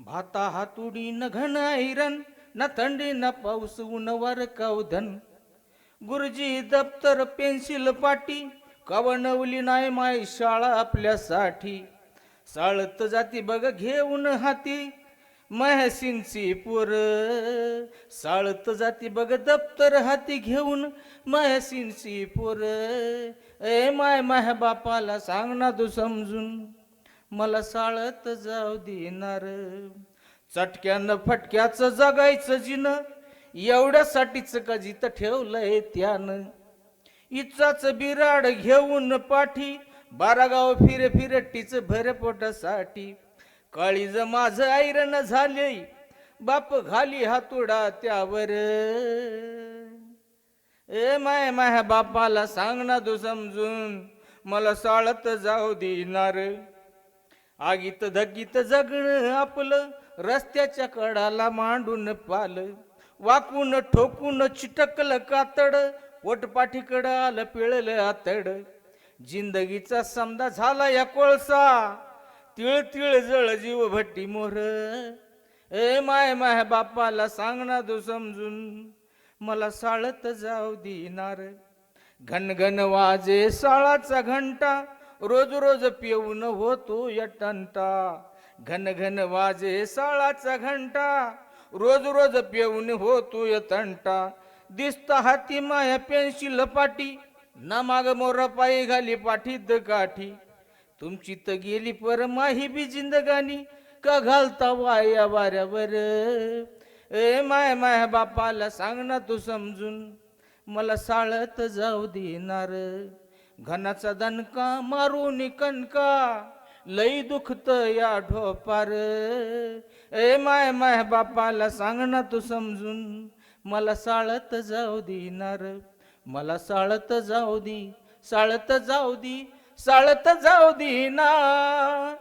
भाता हातुडी न घन ऐरन न थंडी न पाऊस वर कवधन गुरुजी दप्तर पेन्सिल पाटी कवनवली नाही माय शाळा आपल्यासाठी. साळत जाती बघ घेऊन हाती महसिंची पोर. साळत जाती बघ दप्तर हाती घेऊन महसिंची पोर. ए माय माय बापाला सांग ना तू समजून. मला साळत जाऊ देणार. चटक्यानं फटक्याचं जगायचं जिन एवढ्यासाठीच कजित ठेवलंय त्यानं. इचाच बिराड घेऊन पाठी बारागाव फिरे फिरटीच भर पोटासाठी काळीज माझ ऐरण झाले बाप घाली हातोडा त्यावर. ए माय माय बापाला सांग ना तू समजून मला साळत जाऊ देणार. आगीत धगीत जगणं आपलं रस्त्याच्या कडाला मांडून पाल. वाकून ठोकून चिटकलं कातड वटपाठीकडं आलं पिळलं आतड. जिंदगीचा समदा झाला या कोळसा तिळ तिळ जळ जीव भट्टी मोर. ए माय माय बापाला सांग ना तू समजून मला साळत जाऊ दिनार घनघन वाजे साळाचा घंटा रोज रोज पिऊन होतो यटंटा. घन घन वाजे साळाचा घंटा. रोज रोज पिऊन होतो यतंटा दिसता हाती माया पेन्सिल पाटी. ना माग मोरा पायी घाली पाठीत काठी तुमची तर गेली पर माही बी जिंदगानी. का घालता वाया वाऱ्यावर? ए माय माय बापाला सांग ना तू समजून. मला साळत जाऊ देणार. घनाचा दणका मारून कणका लई दुखत या ढोपार. ए माय माय बापाला सांग ना तू समजून मला साळत जाऊ देणार मला साळत जाऊ दी साळत जाऊ दी साळत जाऊ दी ना.